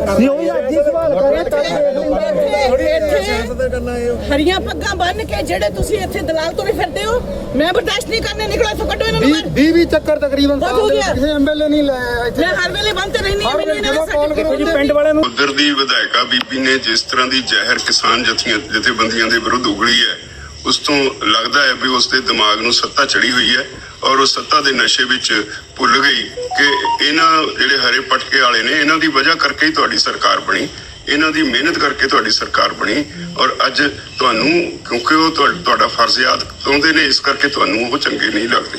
ਨਹੀਂ ਉਹੀ ਅੱਜ ਹੀ ਸਵਾਲ ਕਰ ਰਹੇ ਕੱਲ ਹਰੀਆਂ ਪੱਗਾਂ ਬੰਨ ਕੇ ਜਿਹੜੇ ਤੁਸੀਂ ਇੱਥੇ ਦਲਾਲ ਤੁਰੇ ਫਿਰਦੇ ਹੋ ਮੈਂ ਬਰਦਾਸ਼ਤ ਨਹੀਂ ਕਰਨੇ ਨਿਕਲੋ ਇੱਥੋਂ ਕੱਢੋ ਇਹਨਾਂ ਨੂੰ ਬਾਹਰ। 20 20 ਚੱਕਰ ਤਕਰੀਬਨ ਬਹੁਤ ਹੋ ਗਿਆ। ਕਿਸੇ ਐਮਐਲਏ ਨਹੀਂ ਲਾਇਆ ਇੱਥੇ ਮੈਂ ਹਰ ਵੇਲੇ ਬੰਦ ਰਹਿਣੀ ਹਰ ਮੈਨੂੰ ਵੇਲੇ ਇਹਨਾਂ ਕਾਲ ਕਰੋ ਜੀ ਪਿੰਡ ਵਾਲਿਆਂ ਨੂੰ ਉਧਰ ਦੀ ਵਿਧਾਇਕਾ ਬੀਬੀ ਨੇ ਜਿਸ ਤਰ੍ਹਾਂ ਦੀ ਜ਼ਹਿਰ ਕਿਸਾਨ ਜਥੀਆਂ ਜਥੇਬੰਦੀਆਂ ਦੇ ਵਿਰੁੱਧ ਉਗਲੀ ਹੈ ਉਸ ਤੋਂ ਲੱਗਦਾ ਹੈ ਵੀ ਉਸ ਦੇ ਦਿਮਾਗ ਨੂੰ ਸੱਤਾ ਚੜੀ ਹੋਈ ਹੈ ਔਰ ਉਹ ਸੱਤਾ ਦੇ ਨਸ਼ੇ ਵਿੱਚ ਭੁੱਲ ਗਈ ਕਿ ਇਹਨਾਂ ਜਿਹੜੇ ਹਰੇ ਪਟਕੇ ਵਾਲੇ ਨੇ, ਇਹਨਾਂ ਦੀ ਵਜ੍ਹਾ ਕਰਕੇ ਹੀ ਤੁਹਾਡੀ ਸਰਕਾਰ ਬਣੀ, ਇਹਨਾਂ ਦੀ ਮਿਹਨਤ ਕਰਕੇ ਤੁਹਾਡੀ ਸਰਕਾਰ ਬਣੀ ਔਰ ਅੱਜ ਤੁਹਾਨੂੰ, ਕਿਉਂਕਿ ਉਹ ਤੁਹਾਡਾ ਫਰਜ਼ ਯਾਦ ਆਉਂਦੇ ਨੇ, ਇਸ ਕਰਕੇ ਤੁਹਾਨੂੰ ਉਹ ਚੰਗੇ ਨਹੀਂ ਲੱਗਦੇ।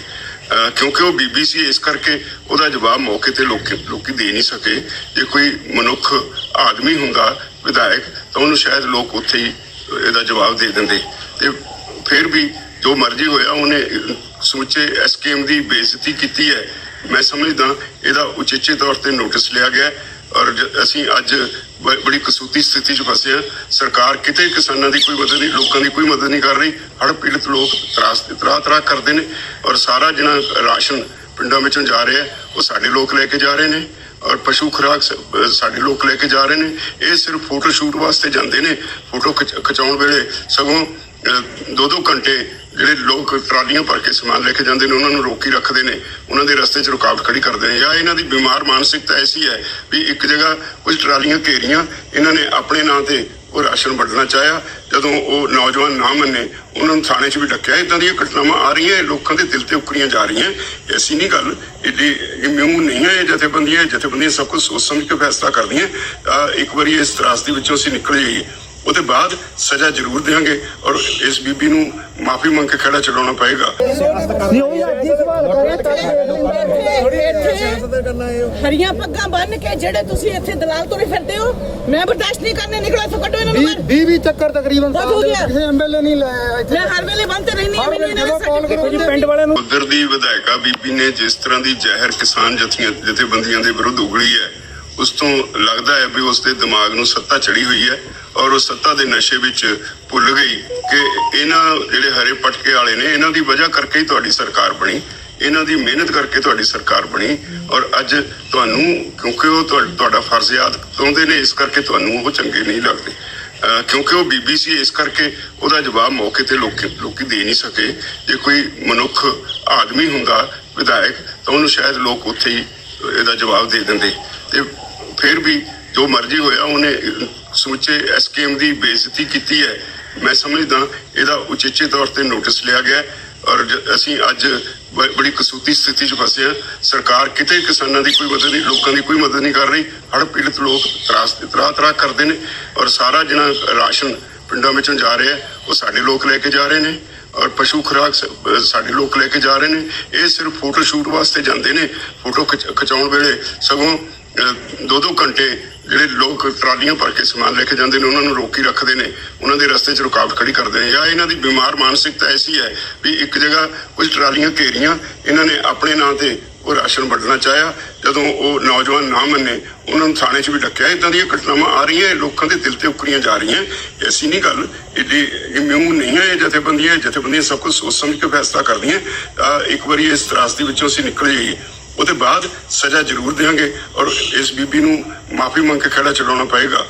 ਕਿਉਂਕਿ ਉਹ ਬੀਬੀਸੀ ਇਸ ਕਰਕੇ ਉਹਦਾ ਜਵਾਬ ਮੌਕੇ ਤੇ ਲੋਕ, ਲੋਕੀ ਦੇ ਨਹੀਂ ਸਕੇ। ਜੇ ਕੋਈ ਮਨੁੱਖ ਆਦਮੀ ਹੁੰਦਾ, ਵਿਧਾਇਕ, ਤਾਂ ਉਹਨੂੰ ਸ਼ਾਇਦ ਲੋਕ ਉੱਥੇ ਹੀ ਇਹਦਾ ਜਵਾਬ ਦੇ ਦਿੰਦੇ। ਤੇ ਫਿਰ ਵੀ ਜੋ ਮਰਜ਼ੀ ਹੋਇਆ, ਉਹਨੇ ਸਮੁੱਚੇ ਸਕੀਮ ਦੀ ਬੇਇੱਜ਼ਤੀ ਕੀਤੀ ਹੈ। ਮੈਂ ਸਮਝਦਾ ਇਹਦਾ ਉਚੇਚੇ ਤੌਰ ਤੇ ਨੋਟਿਸ ਲਿਆ ਗਿਆ ਔਰ ਅਸੀਂ ਅੱਜ ਬੜੀ ਕਸੂਤੀ ਸਥਿਤੀ 'ਚ ਫਸੇ ਹਾਂ। ਸਰਕਾਰ ਕਿਤੇ ਕਿਸਾਨਾਂ ਦੀ ਕੋਈ ਮਦਦ ਨਹੀਂ, ਲੋਕਾਂ ਦੀ ਕੋਈ ਮਦਦ ਨਹੀਂ ਕਰ ਰਹੀ। ਹੜ੍ਹ ਪੀੜਤ ਲੋਕ ਤਰਾਸ ਤਰਾ ਤਰਾ ਕਰਦੇ ਨੇ ਔਰ ਸਾਰਾ ਜਿਹੜਾ ਰਾਸ਼ਨ ਪਿੰਡਾਂ ਵਿੱਚੋਂ ਜਾ ਰਿਹਾ ਉਹ ਸਾਡੇ ਲੋਕ ਲੈ ਕੇ ਜਾ ਰਹੇ ਨੇ ਔਰ ਪਸ਼ੂ ਖੁਰਾਕ ਸਾਡੇ ਲੋਕ ਲੈ ਕੇ ਜਾ ਰਹੇ ਨੇ। ਇਹ ਸਿਰਫ ਫੋਟੋ ਸ਼ੂਟ ਵਾਸਤੇ ਜਾਂਦੇ ਨੇ। ਫੋਟੋ ਖਿਚ- ਖਿਚਾਉਣ ਵੇਲੇ ਸਗੋਂ ਦੋ ਦੋ ਘੰਟੇ ਜਿਹੜੇ ਲੋਕ ਟਰਾਲੀਆਂ ਭਰ ਕੇ ਸਮਾਨ ਲੈ ਕੇ ਜਾਂਦੇ ਨੇ, ਉਹਨਾਂ ਨੂੰ ਰੋਕੀ ਰੱਖਦੇ ਨੇ, ਉਹਨਾਂ ਦੇ ਰਸਤੇ 'ਚ ਰੁਕਾਵਟ ਖੜੀ ਕਰਦੇ ਨੇ। ਜਾਂ ਇਹਨਾਂ ਦੀ ਬਿਮਾਰ ਮਾਨਸਿਕਤਾ ਐਸੀ ਹੈ ਵੀ ਇੱਕ ਜਗ੍ਹਾ ਕੁਝ ਟਰਾਲੀਆਂ ਘੇਰੀਆਂ, ਇਹਨਾਂ ਨੇ ਆਪਣੇ ਨਾਂ ਤੇ ਉਹ ਰਾਸ਼ਨ ਵੰਡਣਾ ਚਾਹਿਆ। ਜਦੋਂ ਉਹ ਨੌਜਵਾਨ ਨਾ ਮੰਨੇ, ਉਹਨਾਂ ਨੂੰ ਥਾਣੇ 'ਚ ਵੀ ਡੱਕਿਆ। ਇਦਾਂ ਦੀਆਂ ਘਟਨਾਵਾਂ ਆ ਰਹੀਆਂ ਲੋਕਾਂ ਦੇ ਦਿਲ ਤੇ ਉਕਰੀਆਂ ਜਾ ਰਹੀਆਂ। ਐਸੀ ਨਹੀਂ ਗੱਲ ਇੱਡੀ ਇਮਿਊਨ ਨਹੀਂ ਹੈ, ਇਹ ਜਥੇਬੰਦੀਆਂ ਜਥੇਬੰਦੀਆਂ ਸਭ ਕੁਝ ਸੋਚ ਸਮਝ ਕੇ ਫੈਸਲਾ ਕਰਦੀਆਂ। ਅਹ ਇੱਕ ਵਾਰੀ ਇਸ ਤਰਾਸਦੀ ਵਿੱਚੋਂ ਅਸੀਂ ਨਿਕਲ ਜਾਈਏ। ਉਹਦੇ ਬਾਅਦ ਸਜ਼ਾ ਜ਼ਰੂਰ ਦੇਵਾਂਗੇ ਔਰ ਇਸ ਬੀਬੀ ਨੂੰ ਮਾਫੀ ਮੰਗ ਕੇ ਖੜਾ ਚਲਾਉਣਾ ਪਏਗਾ। ਨਹੀਂ ਉਹੀ ਅੱਜ ਹੀ ਸਵਾਲ ਕਰ ਰਹੇ ਕੱਲ ਹਰੀਆਂ ਪੱਗਾਂ ਬੰਨ ਕੇ ਜਿਹੜੇ ਤੁਸੀਂ ਇੱਥੇ ਦਲਾਲ ਤੁਰੇ ਫਿਰਦੇ ਹੋ ਮੈਂ ਬਰਦਾਸ਼ਤ ਨਹੀਂ ਕਰਨੇ ਨਿਕਲੋ ਇੱਥੋਂ ਕੱਢੋ ਇਹਨਾਂ ਨੂੰ 20 ਬਾਹਰ। 20 ਚੱਕਰ ਤਕਰੀਬਨ ਬਹੁਤ ਹੋ ਗਿਆ। ਕਿਸੇ ਐਮਐਲਏ ਨਹੀਂ ਲਾਇਆ ਇੱਥੇ। ਮੈਂ ਹਰ ਵੇਲੇ ਬੰਦ ਰਹਿਣੀ ਹਰ ਮੈਨੂੰ ਵੇਲੇ ਇਹਨਾਂ ਦਾ ਜਦੋਂ ਕਾਲ ਕਰੋ ਜੀ certificate ਪਿੰਡ ਵਾਲਿਆਂ ਨੂੰ। ਉਧਰ ਦੀ ਵਿਧਾਇਕਾ ਬੀਬੀ ਨੇ ਜਿਸ ਤਰ੍ਹਾਂ ਦੀ ਜ਼ਹਿਰ ਕਿਸਾਨ ਜਥੀਆਂ ਜਥੇਬੰਦੀਆਂ ਦੇ ਵਿਰੁੱਧ ਉਗਲੀ ਹੈ ਉਸ ਤੋਂ ਲੱਗਦਾ ਹੈ ਵੀ ਉਸ ਦੇ ਦਿਮਾਗ ਨੂੰ ਸੱਤਾ ਚੜੀ ਹੋਈ ਹੈ ਔਰ ਉਹ ਸੱਤਾ ਦੇ ਨਸ਼ੇ ਵਿੱਚ ਭੁੱਲ ਗਈ ਕਿ ਇਹਨਾਂ ਜਿਹੜੇ ਹਰੇ ਪਟਕੇ ਵਾਲੇ ਨੇ, ਇਹਨਾਂ ਦੀ ਵਜ੍ਹਾ ਕਰਕੇ ਹੀ ਤੁਹਾਡੀ ਸਰਕਾਰ ਬਣੀ, ਇਹਨਾਂ ਦੀ ਮਿਹਨਤ ਕਰਕੇ ਤੁਹਾਡੀ ਸਰਕਾਰ ਬਣੀ ਔਰ ਅੱਜ ਤੁਹਾਨੂੰ, ਕਿਉਂਕਿ ਉਹ ਤੁਹਾਡਾ ਫਰਜ਼ ਯਾਦ ਆਉਂਦੇ ਨੇ, ਇਸ ਕਰਕੇ ਤੁਹਾਨੂੰ ਉਹ ਚੰਗੇ ਨਹੀਂ ਲੱਗਦੇ। ਕਿਉਂਕਿ ਉਹ ਬੀਬੀਸੀ ਇਸ ਕਰਕੇ ਉਹਦਾ ਜਵਾਬ ਮੌਕੇ ਤੇ ਲੋਕ, ਲੋਕੀ ਦੇ ਨਹੀਂ ਸਕੇ। ਜੇ ਕੋਈ ਮਨੁੱਖ ਆਦਮੀ ਹੁੰਦਾ, ਵਿਧਾਇਕ, ਤਾਂ ਉਹਨੂੰ ਸ਼ਾਇਦ ਲੋਕ ਉੱਥੇ ਹੀ ਇਹਦਾ ਜਵਾਬ ਦੇ ਦਿੰਦੇ। ਤੇ ਫਿਰ ਵੀ ਜੋ ਮਰਜ਼ੀ ਹੋਇਆ, ਉਹਨੇ ਸਮੁੱਚੇ ਐਸਕੇਐਮ ਦੀ ਬੇਇੱਜ਼ਤੀ ਕੀਤੀ ਹੈ। ਮੈਂ ਸਮਝਦਾ ਇਹਦਾ ਉਚੇਚੇ ਤੌਰ ਤੇ ਨੋਟਿਸ ਲਿਆ ਗਿਆ ਔਰ ਅਸੀਂ ਅੱਜ ਬੜੀ ਕਸੂਤੀ ਸਥਿਤੀ 'ਚ ਫਸੇ ਹਾਂ। ਸਰਕਾਰ ਕਿਤੇ ਕਿਸਾਨਾਂ ਦੀ ਕੋਈ ਮਦਦ ਨਹੀਂ, ਲੋਕਾਂ ਦੀ ਕੋਈ ਮਦਦ ਨਹੀਂ ਕਰ ਰਹੀ। ਹੜ੍ਹ ਪੀੜਤ ਲੋਕ ਤਰਾਸ ਤਰਾ ਤਰਾ ਕਰਦੇ ਨੇ ਔਰ ਸਾਰਾ ਜਿਹੜਾ ਰਾਸ਼ਨ ਪਿੰਡਾਂ ਵਿੱਚੋਂ ਜਾ ਰਿਹਾ ਉਹ ਸਾਡੇ ਲੋਕ ਲੈ ਕੇ ਜਾ ਰਹੇ ਨੇ ਔਰ ਪਸ਼ੂ ਖੁਰਾਕ ਸਾਡੇ ਲੋਕ ਲੈ ਕੇ ਜਾ ਰਹੇ ਨੇ। ਇਹ ਸਿਰਫ ਫੋਟੋ ਸ਼ੂਟ ਵਾਸਤੇ ਜਾਂਦੇ ਨੇ। ਫੋਟੋ ਖਿਚ- ਖਿਚਾਉਣ ਵੇਲੇ ਸਗੋਂ ਦੋ ਦੋ ਘੰਟੇ ਜਿਹੜੇ ਲੋਕ ਟਰਾਲੀਆਂ ਭਰ ਕੇ ਸਮਾਨ ਲੈ ਕੇ ਜਾਂਦੇ ਨੇ, ਉਹਨਾਂ ਨੂੰ ਰੋਕੀ ਰੱਖਦੇ ਨੇ, ਉਹਨਾਂ ਦੇ ਰਸਤੇ 'ਚ ਰੁਕਾਵਟ ਖੜੀ ਕਰਦੇ ਨੇ। ਜਾਂ ਇਹਨਾਂ ਦੀ ਬਿਮਾਰ ਮਾਨਸਿਕਤਾ ਐਸੀ ਹੈ ਵੀ ਇੱਕ ਜਗ੍ਹਾ ਕੁਝ ਟਰਾਲੀਆਂ ਘੇਰੀਆਂ, ਇਹਨਾਂ ਨੇ ਆਪਣੇ ਨਾਂ ਤੇ ਉਹ ਰਾਸ਼ਨ ਵੰਡਣਾ ਚਾਹਿਆ। ਜਦੋਂ ਉਹ ਨੌਜਵਾਨ ਨਾ ਮੰਨੇ, ਉਹਨਾਂ ਨੂੰ ਥਾਣੇ 'ਚ ਵੀ ਡੱਕਿਆ। ਇਦਾਂ ਦੀਆਂ ਘਟਨਾਵਾਂ ਆ ਰਹੀਆਂ ਲੋਕਾਂ ਦੇ ਦਿਲ ਤੇ ਉਕਰੀਆਂ ਜਾ ਰਹੀਆਂ। ਐਸੀ ਨਹੀਂ ਗੱਲ ਇੱਡੀ ਇਮਿਊਨ ਨਹੀਂ ਹੈ, ਇਹ ਜਥੇਬੰਦੀਆਂ ਜਥੇਬੰਦੀਆਂ ਸਭ ਕੁਝ ਸੋਚ ਸਮਝ ਕੇ ਫੈਸਲਾ ਕਰਦੀਆਂ। ਅਹ ਇੱਕ ਵਾਰੀ ਇਸ ਤਰਾਸਦੀ ਵਿੱਚੋਂ ਅਸੀਂ ਨਿਕਲ ਜਾਈਏ। ਉਹਦੇ ਬਾਅਦ ਸਜ਼ਾ ਜ਼ਰੂਰ ਦੇਵਾਂਗੇ ਔਰ ਇਸ ਬੀਬੀ ਨੂੰ ਮਾਫੀ ਮੰਗ ਕੇ ਖੜਾ ਚਲਾਉਣਾ ਪਏਗਾ।